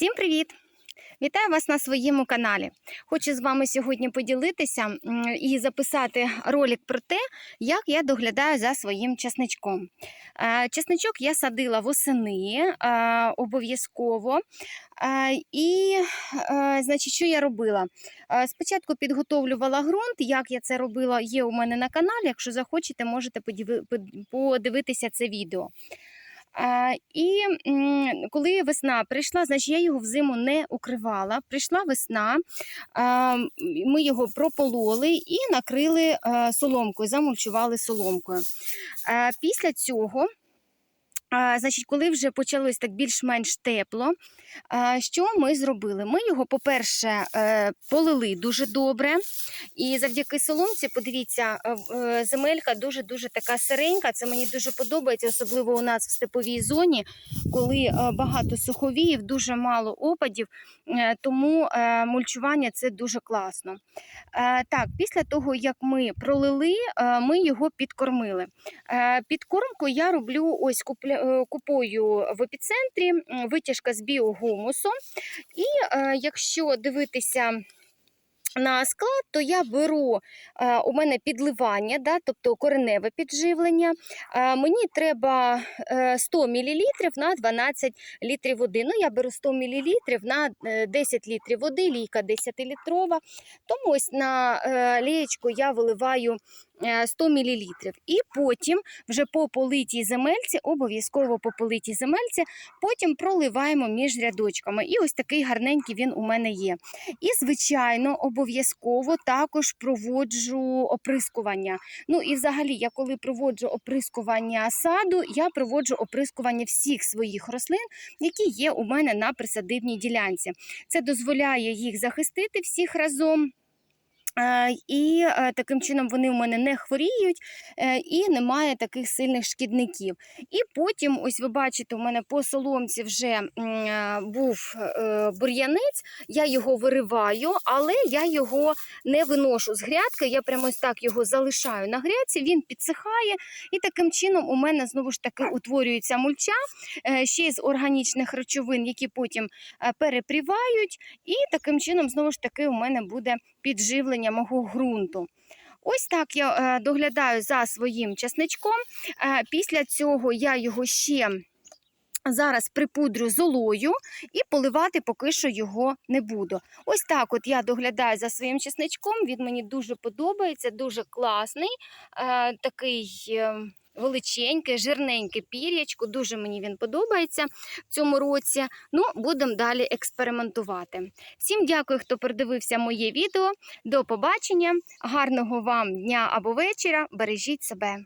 Всім привіт! Вітаю вас на своєму каналі. Хочу з вами сьогодні поділитися і записати ролик про те, як я доглядаю за своїм часничком. Е, Часничок я садила восени е, обов'язково. Е, І, значить, що я робила? Спочатку підготовлювала ґрунт. Як я це робила, є у мене на каналі. Якщо захочете, можете подивитися це відео. І коли весна прийшла, значить я його взиму не укривала. Прийшла весна, ми його пропололи і накрили соломкою, замульчували соломкою. Після цього. Значить, коли вже почалось так більш-менш тепло, що ми зробили? Ми його, по-перше, е, полили дуже добре. І завдяки соломці, подивіться, е, е, земелька дуже-дуже така сиренька. Це мені дуже подобається, особливо у нас в степовій зоні, коли багато суховіїв, дуже мало опадів, тому мульчування це дуже класно. Так, після того, як ми пролили, ми його підкормили. Підкормку я роблю ось купля, купую в епіцентрі, витяжка з біогумусу. І е, якщо дивитися на склад, то я беру е, у мене підливання, да, тобто кореневе підживлення. Е, мені треба е, 100 мл на 12 літрів води. Ну, я беру 100 мл на е, 10 літрів води, лійка 10-літрова. Тому ось на е, лієчку я виливаю е, 100 мл. І потім вже по политій земельці, обов'язково по политій земельці, потім проливаємо між рядочками. І ось такий гарненький він у мене є. І, звичайно, обов'язково також проводжу оприскування. Ну і взагалі, я коли проводжу оприскування саду, я проводжу оприскування всіх своїх рослин, які є у мене на присадибній ділянці. Це дозволяє їх захистити всіх разом. Е, І е, таким чином вони у мене не хворіють е, і немає таких сильних шкідників. І потім, ось ви бачите, у мене по соломці вже був бур'янець, я його вириваю, але я його не виношу з грядки. Я прямо ось так його залишаю на грядці, він підсихає, і таким чином у мене знову ж таки утворюється мульча ще з органічних речовин, які потім перепрівають, і таким чином знову ж таки у мене буде підживлення мого ґрунту. Ось так я е, доглядаю за своїм часничком. Е, Після цього я його ще зараз припудрю золою і поливати поки що його не буду. Ось так от я доглядаю за своїм часничком. Він мені дуже подобається, дуже класний, е, такий. Величеньке, жирненьке пір'ячко, дуже мені він подобається в цьому році. Ну, будемо далі експериментувати. Всім дякую, хто передивився моє відео. До побачення, гарного вам дня або вечора. Бережіть себе.